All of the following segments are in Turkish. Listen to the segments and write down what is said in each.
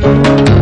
Thank you.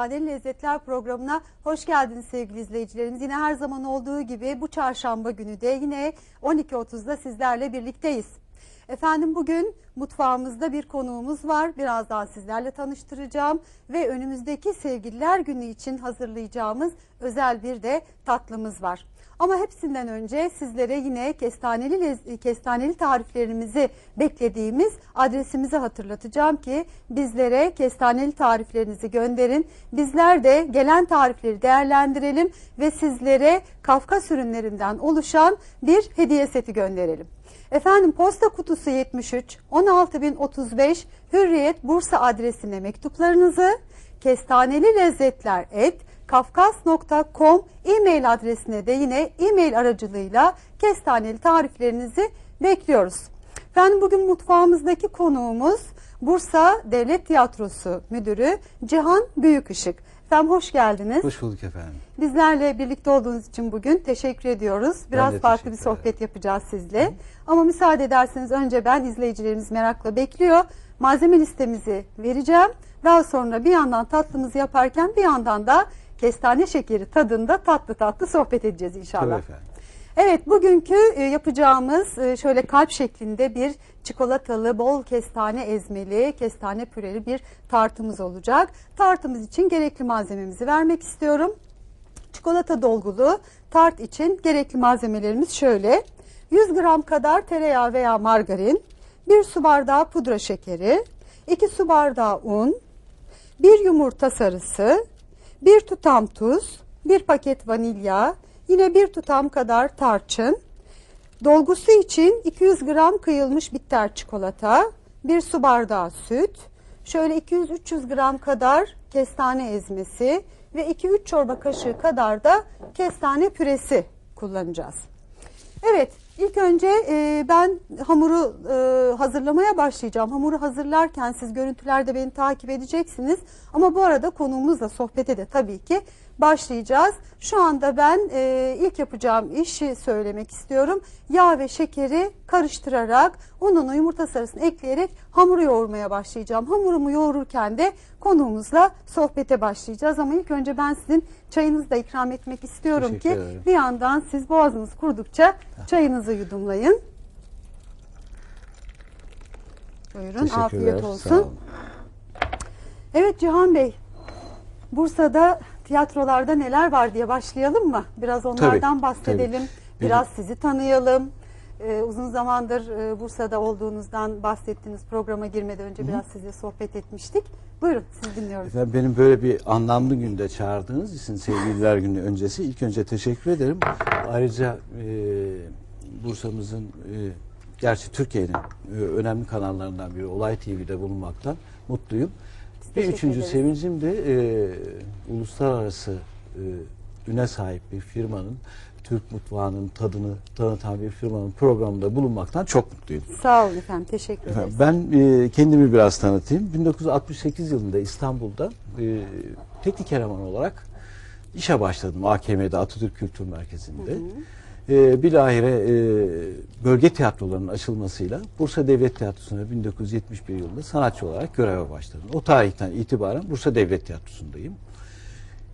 Kestaneli Lezzetler programına hoş geldiniz sevgili izleyicilerimiz. Yine her zaman olduğu gibi bu çarşamba günü de yine 12.30'da sizlerle birlikteyiz. Efendim bugün mutfağımızda bir konuğumuz var. Birazdan sizlerle tanıştıracağım ve önümüzdeki Sevgililer Günü için hazırlayacağımız özel bir de tatlımız var. Ama hepsinden önce sizlere yine kestaneli kestaneli tariflerimizi beklediğimiz adresimizi hatırlatacağım ki bizlere kestaneli tariflerinizi gönderin. Bizler de gelen tarifleri değerlendirelim ve sizlere Kafkas ürünlerinden oluşan bir hediye seti gönderelim. Efendim posta kutusu 73 16035 Hürriyet Bursa adresine mektuplarınızı kestaneli lezzetler et kafkas.com e-mail adresine de yine e-mail aracılığıyla kestaneli tariflerinizi bekliyoruz. Efendim bugün mutfağımızdaki konuğumuz Bursa Devlet Tiyatrosu Müdürü Cihan Büyükışık. Efendim hoş geldiniz. Hoş bulduk efendim. Bizlerle birlikte olduğunuz için bugün teşekkür ediyoruz. Biraz de farklı bir sohbet yapacağız sizle. Ama müsaade ederseniz önce ben izleyicilerimiz merakla bekliyor. Malzeme listemizi vereceğim. Daha sonra bir yandan tatlımızı yaparken bir yandan da kestane şekeri tadında tatlı tatlı sohbet edeceğiz inşallah. Tabii efendim. Evet bugünkü e, yapacağımız e, şöyle kalp şeklinde bir çikolatalı bol kestane ezmeli kestane püreli bir tartımız olacak. Tartımız için gerekli malzememizi vermek istiyorum. Çikolata dolgulu tart için gerekli malzemelerimiz şöyle. 100 gram kadar tereyağı veya margarin, 1 su bardağı pudra şekeri, 2 su bardağı un, 1 yumurta sarısı, 1 tutam tuz, 1 paket vanilya, yine 1 tutam kadar tarçın, Dolgusu için 200 gram kıyılmış bitter çikolata, 1 su bardağı süt, şöyle 200-300 gram kadar kestane ezmesi ve 2-3 çorba kaşığı kadar da kestane püresi kullanacağız. Evet, ilk önce e, ben hamuru e, hazırlamaya başlayacağım. Hamuru hazırlarken siz görüntülerde beni takip edeceksiniz. Ama bu arada konuğumuzla sohbete de tabii ki başlayacağız. Şu anda ben e, ilk yapacağım işi söylemek istiyorum. Yağ ve şekeri karıştırarak ununu yumurta sarısını ekleyerek hamuru yoğurmaya başlayacağım. Hamurumu yoğururken de konuğumuzla sohbete başlayacağız. Ama ilk önce ben sizin çayınızı da ikram etmek istiyorum Teşekkür ki ederim. bir yandan siz boğazınız kurudukça çayınızı yudumlayın. Buyurun afiyet olsun. Evet Cihan Bey, Bursa'da tiyatrolarda neler var diye başlayalım mı? Biraz onlardan Tabii, bahsedelim, tabii. biraz sizi tanıyalım. Ee, uzun zamandır e, Bursa'da olduğunuzdan bahsettiğiniz programa girmeden önce biraz sizle sohbet etmiştik. Buyurun siz dinliyoruz. Efendim benim böyle bir anlamlı günde çağırdığınız için sevgililer günü öncesi ilk önce teşekkür ederim. Ayrıca e, Bursa'mızın e, gerçi Türkiye'nin e, önemli kanallarından biri Olay TV'de bulunmaktan mutluyum. Bir teşekkür üçüncü ederiz. sevincim de e, uluslararası e, üne sahip bir firmanın Türk mutfağının tadını tanıtan bir firmanın programında bulunmaktan çok mutluyum. Sağ olun efendim, teşekkür ederiz. Ben e, kendimi biraz tanıtayım. 1968 yılında İstanbul'da e, teknik eleman olarak işe başladım AKM'de Atatürk Kültür Merkezi'nde. E, bilahare e, bölge tiyatrolarının açılmasıyla Bursa Devlet Tiyatrosu'na 1971 yılında sanatçı olarak göreve başladım. O tarihten itibaren Bursa Devlet Tiyatrosu'ndayım.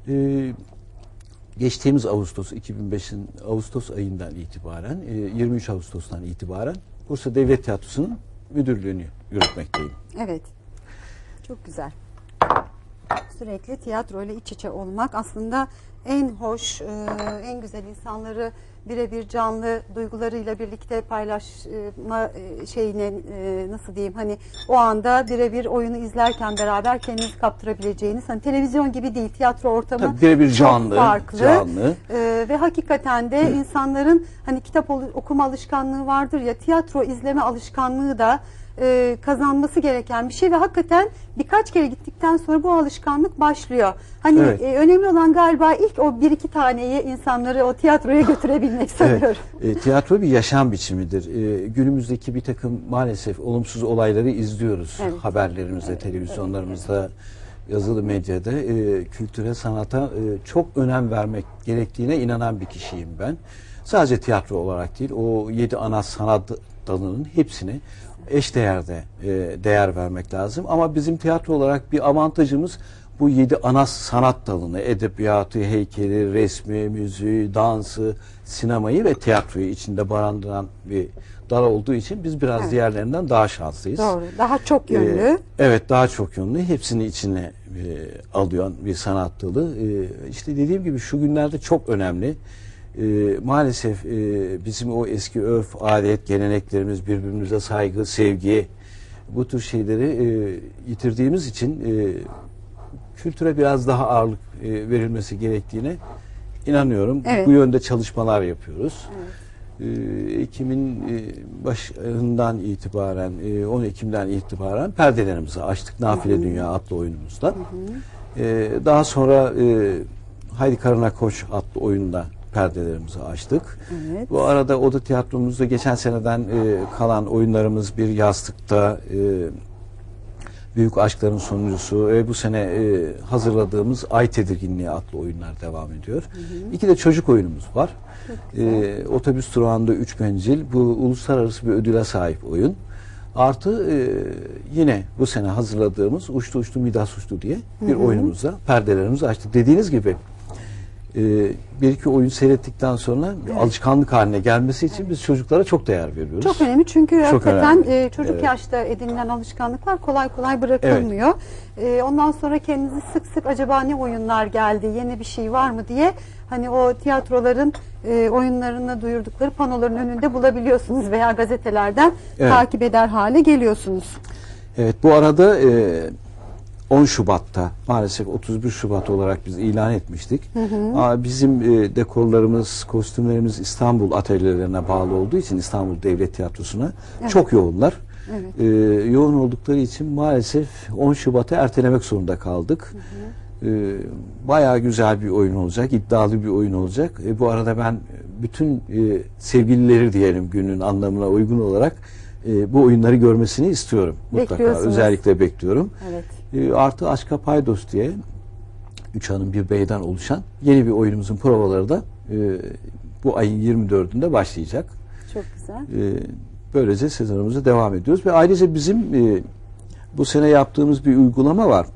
E, geçtiğimiz Ağustos 2005'in Ağustos ayından itibaren e, 23 Ağustos'tan itibaren Bursa Devlet Tiyatrosu'nun müdürlüğünü yürütmekteyim. Evet. Çok güzel. Sürekli tiyatro ile iç içe olmak aslında en hoş, e, en güzel insanları birebir canlı duygularıyla birlikte paylaşma e, şeyine e, nasıl diyeyim hani o anda birebir oyunu izlerken beraber kendinizi kaptırabileceğiniz hani televizyon gibi değil tiyatro ortamı birebir çok canlı, farklı. canlı. Ee, ve hakikaten de insanların hani kitap okuma alışkanlığı vardır ya tiyatro izleme alışkanlığı da e, kazanması gereken bir şey ve hakikaten birkaç kere gittikten sonra bu alışkanlık başlıyor. Hani Evet. e, önemli olan galiba ilk o bir iki taneyi insanları o tiyatroya götürebilmek sanıyorum. Evet, e, tiyatro bir yaşam biçimidir. E, günümüzdeki bir takım maalesef olumsuz olayları izliyoruz. Evet. Haberlerimizde, televizyonlarımızda, yazılı medyada. E, kültüre, sanata e, çok önem vermek gerektiğine inanan bir kişiyim ben. Sadece tiyatro olarak değil, o yedi ana sanat dalının hepsini eş değerde e, değer vermek lazım. Ama bizim tiyatro olarak bir avantajımız bu yedi ana sanat dalını, edebiyatı, heykeli, resmi, müziği, dansı, sinemayı ve tiyatroyu içinde barındıran bir dal olduğu için biz biraz Evet. diğerlerinden daha şanslıyız. Doğru. Daha çok yönlü. Ee, evet daha çok yönlü. Hepsini içine e, alıyor bir sanat dalı. E, işte dediğim gibi şu günlerde çok önemli. E, maalesef e, bizim o eski örf, adet, geleneklerimiz, birbirimize saygı, sevgi bu tür şeyleri e, yitirdiğimiz için e, kültüre biraz daha ağırlık e, verilmesi gerektiğine inanıyorum. Evet. Bu yönde çalışmalar yapıyoruz. Ee, Ekim'in e, başından itibaren, e, 10 Ekim'den itibaren perdelerimizi açtık Nafile Dünya adlı oyunumuzda. Ee, Daha sonra e, Haydi Karına Koş adlı oyunda perdelerimizi açtık. Evet. Bu arada Oda Tiyatromuzda geçen seneden e, kalan oyunlarımız bir yastıkta, e, Büyük Aşkların Sonuncusu ve bu sene e, hazırladığımız Ay Tedirginliği adlı oyunlar devam ediyor. İki de çocuk oyunumuz var. E, otobüs durağında üç bencil. Bu uluslararası bir ödüle sahip oyun. Artı e, yine bu sene hazırladığımız Uçtu Uçtu Midas Uçtu diye bir oyunumuzda perdelerimizi açtık. Dediğiniz gibi e, bir iki oyun seyrettikten sonra bir alışkanlık haline gelmesi için biz çocuklara çok değer veriyoruz. Çok önemli çünkü Çok hakikaten önemli. e, çocuk Evet. yaşta edinilen alışkanlıklar kolay kolay bırakılmıyor. E, ondan sonra kendinizi sık sık acaba ne oyunlar geldi, yeni bir şey var mı diye hani o tiyatroların e, oyunlarını duyurdukları panoların önünde bulabiliyorsunuz veya gazetelerden Evet. takip eder hale geliyorsunuz. Evet bu arada e, 10 Şubat'ta maalesef 31 Şubat olarak biz ilan etmiştik. Ama bizim e, dekorlarımız, kostümlerimiz İstanbul atölyelerine bağlı olduğu için İstanbul Devlet Tiyatrosu'na çok yoğunlar. Evet. E, yoğun oldukları için maalesef 10 Şubat'a ertelemek zorunda kaldık. E, bayağı güzel bir oyun olacak, iddialı bir oyun olacak. E, bu arada ben bütün e, sevgilileri diyelim günün anlamına uygun olarak e, bu oyunları görmesini istiyorum mutlaka. Özellikle bekliyorum. Evet. E, artı Aşka Paydos diye üç hanım bir beyden oluşan yeni bir oyunumuzun provaları da e, bu ayın 24'ünde başlayacak. Çok güzel. E, böylece sezonumuza devam ediyoruz ve ayrıca bizim e, bu sene yaptığımız bir uygulama var.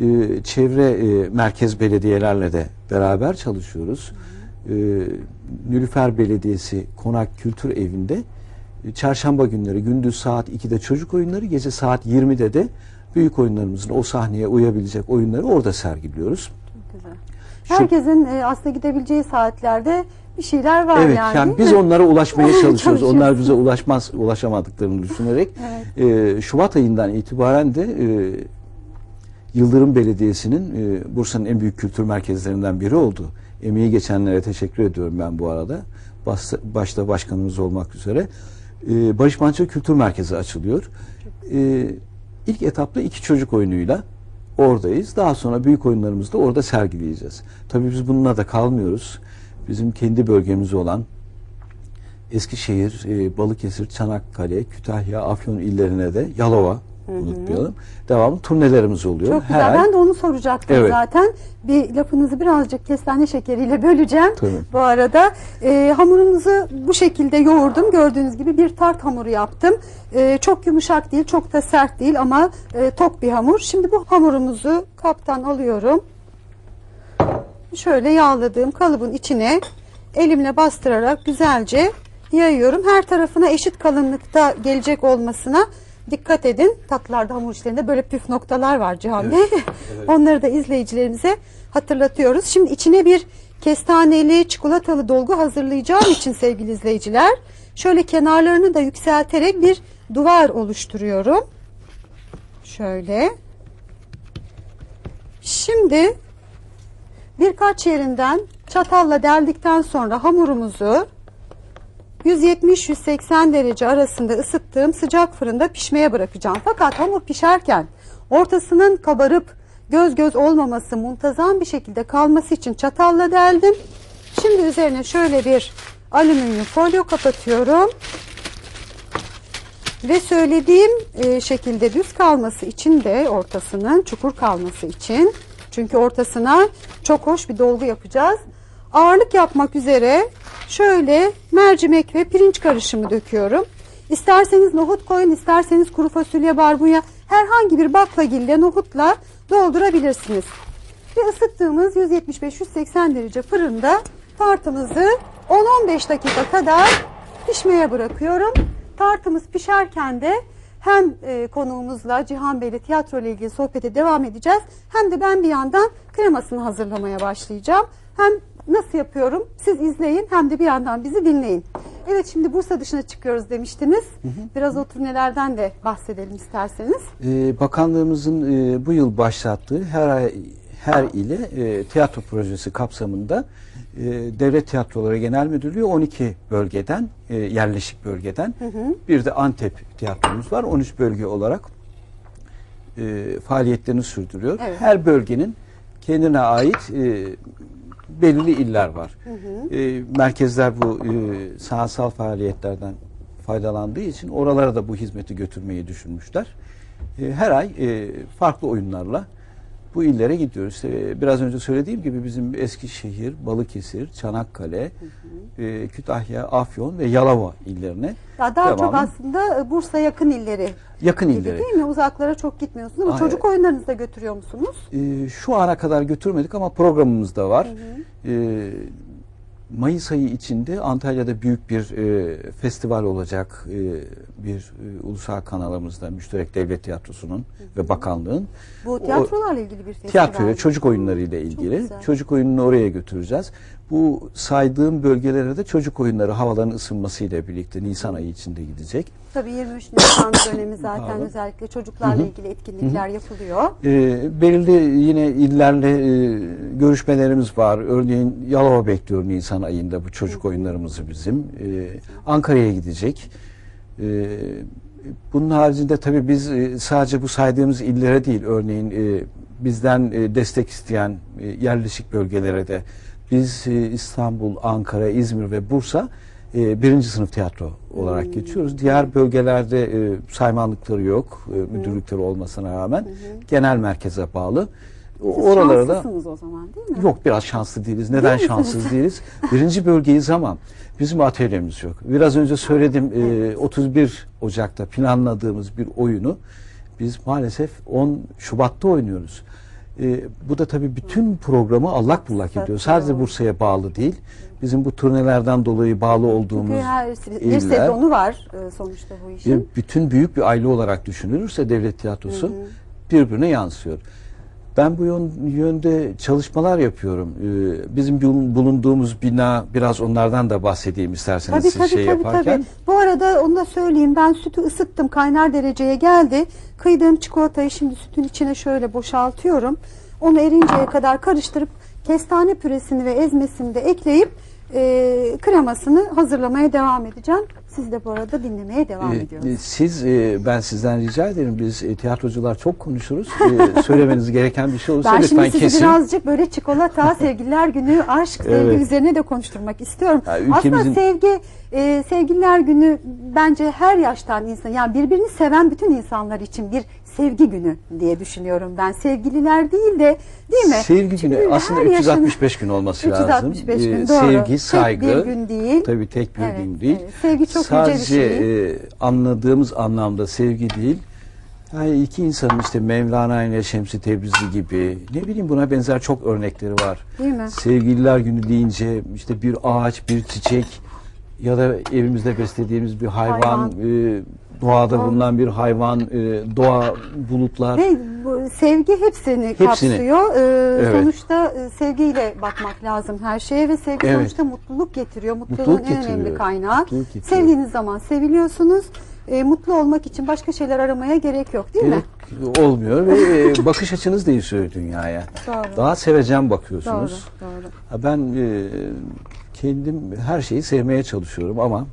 E, çevre e, merkez belediyelerle de beraber çalışıyoruz. E, Nülüfer Belediyesi Konak Kültür Evi'nde çarşamba günleri gündüz saat 2'de çocuk oyunları, gece saat 20'de de büyük oyunlarımızın o sahneye uyabilecek oyunları orada sergiliyoruz. Çok güzel. Şu- Herkesin e, aslında gidebileceği saatlerde bir şeyler var Evet, yani. yani, biz mi? onlara ulaşmaya çalışıyoruz. Onlar bize ulaşmaz, ulaşamadıklarını düşünerek. Ee, Şubat ayından itibaren de e, Yıldırım Belediyesi'nin e, Bursa'nın en büyük kültür merkezlerinden biri oldu. Emeği geçenlere teşekkür ediyorum ben bu arada. Bas- başta başkanımız olmak üzere. E, Barış Manço Kültür Merkezi açılıyor. E, ilk etapta iki çocuk oyunuyla oradayız. Daha sonra büyük oyunlarımızı da orada sergileyeceğiz. Tabii biz bununla da kalmıyoruz. Bizim kendi bölgemiz olan Eskişehir, e, Balıkesir, Çanakkale, Kütahya, Afyon illerine de Yalova unutmayalım. Devamlı turnelerimiz oluyor. Çok güzel. Her Ben de onu soracaktım Evet. zaten. Bir lafınızı birazcık kestane şekeriyle böleceğim. Tabii. Bu arada e, hamurunuzu bu şekilde yoğurdum. Gördüğünüz gibi bir tart hamuru yaptım. E, çok yumuşak değil, çok da sert değil ama e, tok bir hamur. Şimdi bu hamurumuzu kaptan alıyorum. Şöyle yağladığım kalıbın içine elimle bastırarak güzelce yayıyorum. Her tarafına eşit kalınlıkta gelecek olmasına dikkat edin. Tatlılarda hamur işlerinde böyle püf noktalar var Cihan Bey. Onları da izleyicilerimize hatırlatıyoruz. Şimdi içine bir kestaneli çikolatalı dolgu hazırlayacağım için sevgili izleyiciler şöyle kenarlarını da yükselterek bir duvar oluşturuyorum. Şöyle. Şimdi birkaç yerinden çatalla deldikten sonra hamurumuzu 170-180 derece arasında ısıttığım sıcak fırında pişmeye bırakacağım. Fakat hamur pişerken ortasının kabarıp göz göz olmaması, muntazam bir şekilde kalması için çatalla deldim. Şimdi üzerine şöyle bir alüminyum folyo kapatıyorum. Ve söylediğim e, şekilde düz kalması için de ortasının çukur kalması için çünkü ortasına çok hoş bir dolgu yapacağız. Ağırlık yapmak üzere şöyle mercimek ve pirinç karışımı döküyorum. İsterseniz nohut koyun, isterseniz kuru fasulye, barbunya herhangi bir baklagille nohutla doldurabilirsiniz. Ve ısıttığımız 175-180 derece fırında tartımızı 10-15 dakika kadar pişmeye bırakıyorum. Tartımız pişerken de hem e, konuğumuzla Cihan Bey'le tiyatro ile ilgili sohbete devam edeceğiz. Hem de ben bir yandan kremasını hazırlamaya başlayacağım. Hem nasıl yapıyorum siz izleyin hem de bir yandan bizi dinleyin. Evet şimdi Bursa dışına çıkıyoruz demiştiniz. Biraz o turnelerden de bahsedelim isterseniz. Ee, bakanlığımızın e, bu yıl başlattığı her ay her ile e, tiyatro projesi kapsamında e, Devlet Tiyatroları Genel Müdürlüğü 12 bölgeden e, yerleşik bölgeden bir de Antep tiyatromuz var 13 bölge olarak e, faaliyetlerini sürdürüyor. Evet. Her bölgenin kendine ait e, belirli iller var. E, merkezler bu e, sanatsal faaliyetlerden faydalandığı için oralara da bu hizmeti götürmeyi düşünmüşler. E, her ay e, farklı oyunlarla bu illere gidiyoruz. İşte biraz önce söylediğim gibi bizim Eskişehir, Balıkesir, Çanakkale, e, Kütahya, Afyon ve Yalova illerine Ya daha çok devamlı aslında e, Bursa yakın illeri yakın gibi illere. değil mi? Uzaklara çok gitmiyorsunuz ama çocuk oyunlarınızı da götürüyor musunuz? Şu ana kadar götürmedik ama programımız da var. Ee, Mayıs ayı içinde Antalya'da büyük bir e, festival olacak. E, bir e, ulusal kanalımızda Müşterek Devlet Tiyatrosu'nun ve bakanlığın. Bu O- tiyatrolarla ilgili bir festival. Tiyatro ve çocuk oyunları ile ilgili. Çocuk oyununu oraya götüreceğiz. Bu saydığım bölgelere de çocuk oyunları havaların ısınmasıyla birlikte Nisan ayı içinde gidecek. Tabii 23 Nisan dönemi zaten Bravo. özellikle çocuklarla ilgili etkinlikler yapılıyor. E, belirli yine illerle e, görüşmelerimiz var. Örneğin Yalova bekliyor Nisan ayında bu çocuk oyunlarımızı bizim. E, Ankara'ya gidecek. E, bunun haricinde tabii biz e, sadece bu saydığımız illere değil, örneğin e, bizden e, destek isteyen e, yerleşik bölgelere de biz e, İstanbul, Ankara, İzmir ve Bursa e, birinci sınıf tiyatro olarak geçiyoruz. Diğer bölgelerde e, saymanlıkları yok, e, müdürlükleri olmasına rağmen genel merkeze bağlı. Siz Oralara da o zaman değil mi? Yok biraz şanslı değiliz. Neden şanssız değiliz? Birinci bölgeyiz ama bizim atölyemiz yok. Biraz önce söyledim e, 31 Ocak'ta planladığımız bir oyunu biz maalesef 10 Şubat'ta oynuyoruz. E, bu da tabii bütün programı allak bullak ediyor. Sadece Bursa'ya bağlı değil. Bizim bu turnelerden dolayı bağlı olduğumuz Çünkü her bir iller- sezonu var e, sonuçta bu işin. bütün büyük bir aile olarak düşünülürse devlet tiyatrosu birbirine yansıyor. Ben bu yön- yönde çalışmalar yapıyorum. Ee, bizim bul- bulunduğumuz bina biraz onlardan da bahsedeyim isterseniz Tabii siz tabii şey tabii, yaparken. tabii. Bu arada onu da söyleyeyim. Ben sütü ısıttım. Kaynar dereceye geldi. Kıydığım çikolatayı şimdi sütün içine şöyle boşaltıyorum. Onu erinceye kadar karıştırıp kestane püresini ve ezmesini de ekleyip e, kremasını hazırlamaya devam edeceğim. Siz de bu arada dinlemeye devam Ee, ediyorsunuz. Siz, e, ben sizden rica ederim. Biz e, tiyatrocular çok konuşuruz. Ee, söylemeniz gereken bir şey olursa Ben lütfen şimdi sizi kesin. birazcık böyle çikolata, sevgililer günü, aşk, sevgi Evet. üzerine de konuşturmak istiyorum. Ya ülkemizin- Aslında sevgi, e, sevgililer günü bence her yaştan insan, yani birbirini seven bütün insanlar için bir sevgi günü diye düşünüyorum ben. Sevgililer değil de değil mi? Sevgi Çünkü günü aslında her yaşın- 365 gün olması lazım. 365 gün Ee, doğru. Sevgi, Tek saygı. bir gün değil. Tabii tek bir Evet, gün değil. evet. Sevgi çok yüce bir Sadece şey. e, anladığımız anlamda sevgi değil. Yani iki insanın işte Mevlana ile Şemsi Tebrizi gibi ne bileyim buna benzer çok örnekleri var. Değil mi? Sevgililer günü deyince işte bir ağaç, bir çiçek ya da evimizde beslediğimiz bir hayvan, Hayvan. e, doğada bulunan bir hayvan, e, doğa, bulutlar. Ve bu sevgi hepsini, Hepsini. kapsıyor. Ee, Evet. Sonuçta e, sevgiyle bakmak lazım her şeye ve sevgi Evet. sonuçta mutluluk getiriyor. Mutluluğun Mutluluk en getiriyor. önemli kaynağı. Mutluluk getiriyor. Sevdiğiniz zaman seviliyorsunuz. E, mutlu olmak için başka şeyler aramaya gerek yok değil mi? Gerek olmuyor ve e, bakış açınız değişiyor dünyaya. Doğru. Daha sevecen Doğru, bakıyorsunuz. doğru. Ha, Ben e, kendim her şeyi sevmeye çalışıyorum ama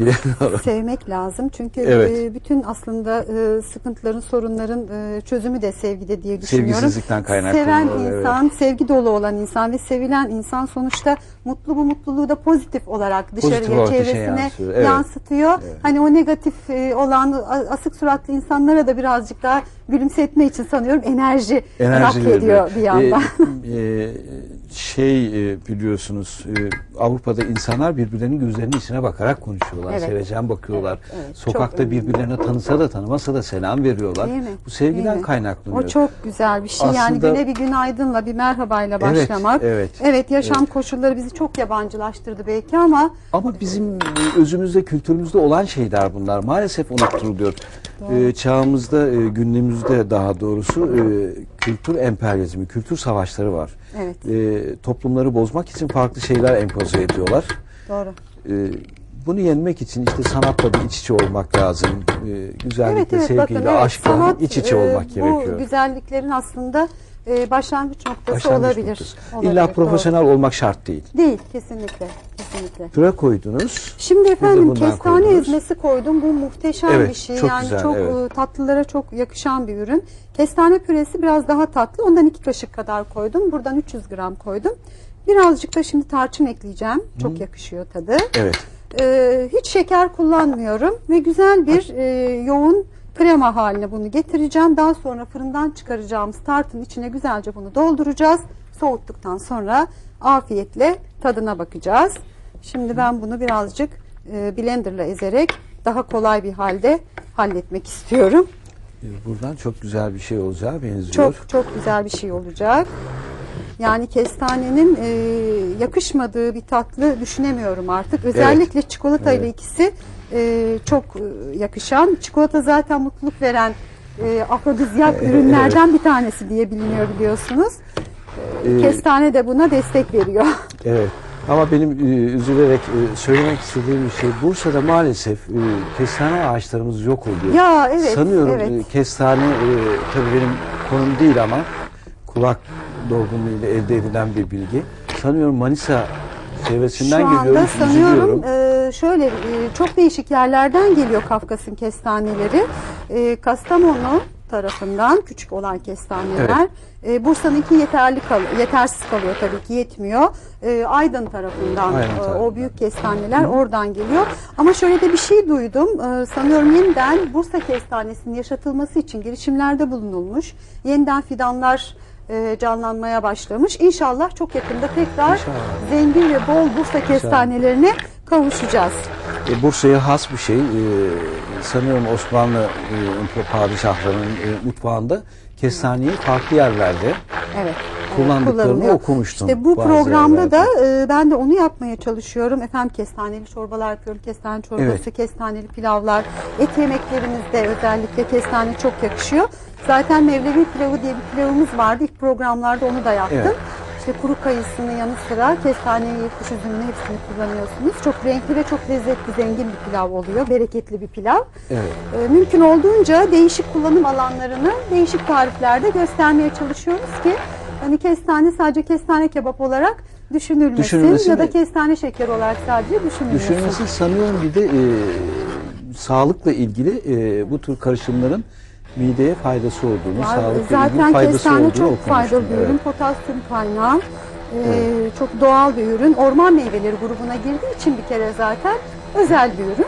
Bilemiyorum. sevmek lazım. Çünkü Evet. e, bütün aslında e, sıkıntıların, sorunların e, çözümü de sevgide diye düşünüyorum. Sevgisizlikten kaynaklanıyor, Seven evet. insan, sevgi dolu olan insan ve sevilen insan sonuçta mutlu bu mutluluğu da pozitif olarak Pozitif dışarıya, olarak dışarı çevresine yansıyor, evet. yansıtıyor. Hani o negatif e, olan asık suratlı insanlara da birazcık daha gülümsetme için sanıyorum enerji, veriyor. ediyor bir yandan. Ee, e, şey e, biliyorsunuz e, Avrupa'da insanlar birbirlerinin gözlerinin içine bakarak konuşuyorlar. Evet. Sevecen bakıyorlar. Evet, evet. Sokakta Çok birbirlerine tanısa da tanımasa da selam veriyorlar. Bu sevgiden kaynaklanıyor. O çok güzel bir şey. yani Aslında- güne bir günaydınla, bir merhabayla Evet, başlamak. evet. Evet, yaşam koşulları bizi çok yabancılaştırdı belki ama Ama bizim özümüzde, kültürümüzde olan şeyler bunlar. Maalesef unutturuluyor. Ee, çağımızda, e, günümüzde daha doğrusu e, kültür emperyalizmi, kültür savaşları var. Evet. E, toplumları bozmak için farklı şeyler empoze ediyorlar. doğru. E, bunu yenmek için işte sanatla bir iç içe olmak lazım. E, güzellikle, evet evet sevgiyle, bakın evet, aşkla sanat, iç içe e, olmak bu gerekiyor. güzelliklerin aslında e, başlangıç noktası Başlangıç olabilir. noktası. Olabilir, İlla doğru. profesyonel olmak şart değil. Değil kesinlikle. Kesinlikle. Püre koydunuz. Şimdi efendim kestane koydunuz. ezmesi koydum. Bu muhteşem Evet, bir şey. çok yani güzel, çok evet. e, tatlılara çok yakışan bir ürün. Kestane püresi biraz daha tatlı. Ondan iki kaşık kadar koydum. Buradan 300 gram koydum. Birazcık da şimdi tarçın ekleyeceğim. Çok yakışıyor tadı. Evet. Ee, hiç şeker kullanmıyorum ve güzel bir e, yoğun krema haline bunu getireceğim. Daha sonra fırından çıkaracağımız tartın içine güzelce bunu dolduracağız. Soğuttuktan sonra afiyetle tadına bakacağız. Şimdi ben bunu birazcık e, blenderla ezerek daha kolay bir halde halletmek istiyorum. Buradan çok güzel bir şey olacağı benziyor. Çok çok güzel bir şey olacak. Yani kestanenin e, yakışmadığı bir tatlı düşünemiyorum artık. Özellikle çikolata ile Evet. ikisi e, çok e, yakışan. Çikolata zaten mutluluk veren e, afrodizyak ürünlerden bir tanesi diye biliniyor biliyorsunuz. E, Ee, Kestane de buna destek veriyor. Evet. Ama benim e, üzülerek e, söylemek istediğim bir şey Bursa'da maalesef e, kestane ağaçlarımız yok oluyor. ya evet. Sanıyorum evet. e, kestane e, tabii benim konum değil ama kulak dolgunluğuyla elde edilen bir bilgi. Sanıyorum Manisa çevresinden Şu anda geliyorum. sanıyorum e, şöyle e, çok değişik yerlerden geliyor Kafkas'ın kestaneleri. E, Kastamonu tarafından küçük olan kestaneler. E, Bursa'nınki yeterli kal yetersiz kalıyor tabii ki yetmiyor. E, Aydın tarafından Aydın e, o büyük kestaneler oradan geliyor. Ama şöyle de bir şey duydum. E, sanıyorum yeniden Bursa kestanesinin yaşatılması için girişimlerde bulunulmuş. Yeniden fidanlar e, canlanmaya başlamış. İnşallah çok yakında tekrar İnşallah. zengin ve bol Bursa kestanelerine kavuşacağız. E, Bursa'ya has bir şey. E, sanıyorum Osmanlı e, padişahlarının e, mutfağında kestaneyi farklı yerlerde Evet. Kullandıklarını okumuştum İşte bu programda yerlerde. da e, ben de onu yapmaya çalışıyorum. Efendim kestaneli çorbalar yapıyorum. Kestane çorbası, Evet. kestaneli pilavlar. Et yemeklerimizde özellikle kestane çok yakışıyor. Zaten Mevlevi pilavı diye bir pilavımız vardı. İlk programlarda onu da yaptım. Evet. İşte kuru kayısının yanı sıra kestaneyi, kuş üzümünü hepsini kullanıyorsunuz. Çok renkli ve çok lezzetli, zengin bir pilav oluyor. Bereketli bir pilav. Evet. E, mümkün olduğunca değişik kullanım alanlarını değişik tariflerde göstermeye çalışıyoruz ki hani kestane sadece kestane kebap olarak düşünülmesin, Düşünülmesin ya da kestane şekeri olarak sadece düşünülmesin. Düşünmesi sanıyorum bir de e, sağlıkla ilgili e, bu tür karışımların mideye faydası olduğunu, Var. sağlıkla Zaten ilgili faydası kestane olduğunu çok okumuştum. faydalı bir ürün, Evet. potasyum kaynağı. E, Çok doğal bir ürün. Orman meyveleri grubuna girdiği için bir kere zaten özel bir ürün.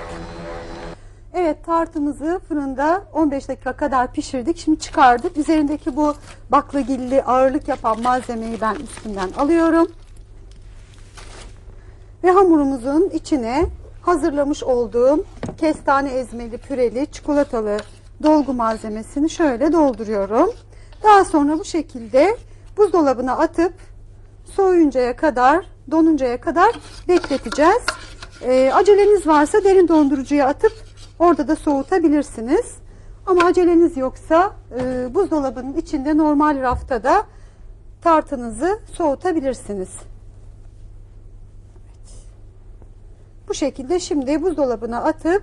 Evet tartımızı fırında 15 dakika kadar pişirdik. Şimdi çıkardık. Üzerindeki bu baklagilli ağırlık yapan malzemeyi ben üstünden alıyorum. Ve hamurumuzun içine hazırlamış olduğum kestane ezmeli püreli çikolatalı dolgu malzemesini şöyle dolduruyorum. Daha sonra bu şekilde buzdolabına atıp soğuyuncaya kadar, donuncaya kadar bekleteceğiz. Ee, aceleniz varsa derin dondurucuya atıp orada da soğutabilirsiniz. Ama aceleniz yoksa e, buzdolabının içinde normal rafta da tartınızı soğutabilirsiniz. Bu şekilde şimdi buzdolabına atıp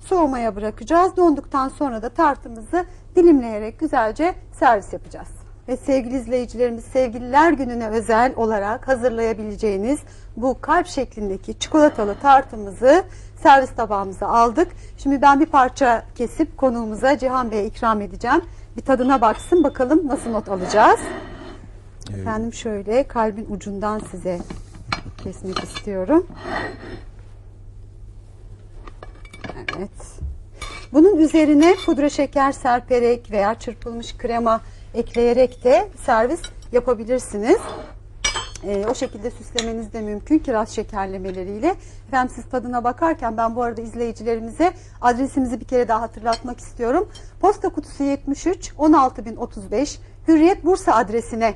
soğumaya bırakacağız. Donduktan sonra da tartımızı dilimleyerek güzelce servis yapacağız. Ve sevgili izleyicilerimiz sevgililer gününe özel olarak hazırlayabileceğiniz bu kalp şeklindeki çikolatalı tartımızı servis tabağımıza aldık. Şimdi ben bir parça kesip konuğumuza Cihan Bey'e ikram edeceğim. Bir tadına baksın bakalım nasıl not alacağız. Efendim şöyle kalbin ucundan size kesmek istiyorum. Evet. Bunun üzerine pudra şeker serperek veya çırpılmış krema ekleyerek de servis yapabilirsiniz. Ee, o şekilde süslemeniz de mümkün kiraz şekerlemeleriyle. Efendim siz tadına bakarken ben bu arada izleyicilerimize adresimizi bir kere daha hatırlatmak istiyorum. Posta kutusu 73 16035 Hürriyet Bursa adresine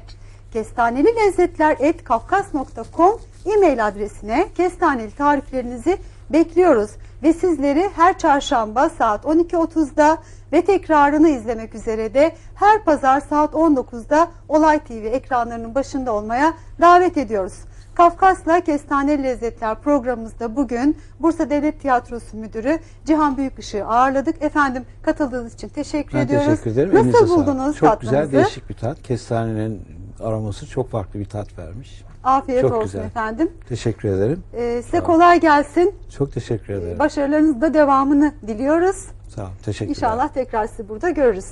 kestaneli lezzetler et kafkas.com e-mail adresine kestaneli tariflerinizi bekliyoruz. Ve sizleri her çarşamba saat 12.30'da ve tekrarını izlemek üzere de her pazar saat 19'da Olay TV ekranlarının başında olmaya davet ediyoruz. Kafkas'la Kestane Lezzetler programımızda bugün Bursa Devlet Tiyatrosu Müdürü Cihan Büyükışık'ı ağırladık. Efendim katıldığınız için teşekkür Ben ediyoruz. teşekkür ederim. Nasıl Elinize sağlık. buldunuz Çok tatlınızı? güzel, değişik bir tat. Kestanenin aroması çok farklı bir tat vermiş. Afiyet Çok olsun güzel. efendim. Teşekkür ederim. Ee, size kolay gelsin. Çok teşekkür ederim. Başarılarınızın da devamını diliyoruz. Sağ olun. Teşekkürler. İnşallah tekrar sizi burada görürüz.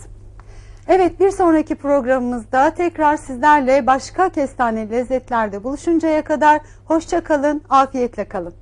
Evet bir sonraki programımızda tekrar sizlerle başka kestane lezzetlerde buluşuncaya kadar hoşça kalın, afiyetle kalın.